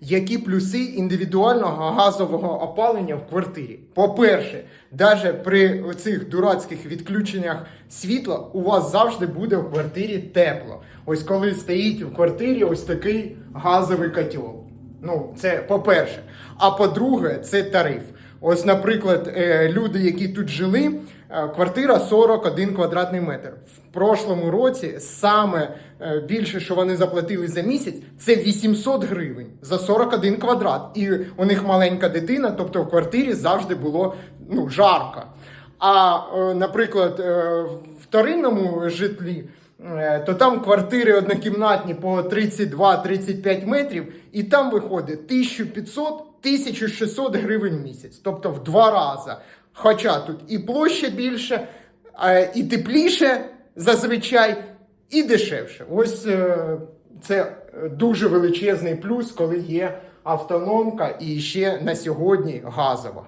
Які плюси індивідуального газового опалення в квартирі? По-перше, навіть при цих дурацьких відключеннях світла у вас завжди буде в квартирі тепло. Ось коли стоїть в квартирі ось такий газовий котел. Ну, це по-перше. А по-друге, це тариф. Ось, наприклад, е, люди, які тут жили, е, квартира 41 квадратний метр. В прошлому році саме е, більше, що вони заплатили за місяць, це 800 гривень за 41 квадрат. І у них маленька дитина, тобто в квартирі завжди було ну, жарко. А, наприклад, в вторинному житлі. Е, То там квартири однокімнатні по 32-35 метрів, і там виходить 1500-1600 гривень в місяць, тобто в два рази. Хоча тут і площа більше, е, і тепліше зазвичай, і дешевше. Ось е, це дуже величезний плюс, коли є автономка і ще на сьогодні газова.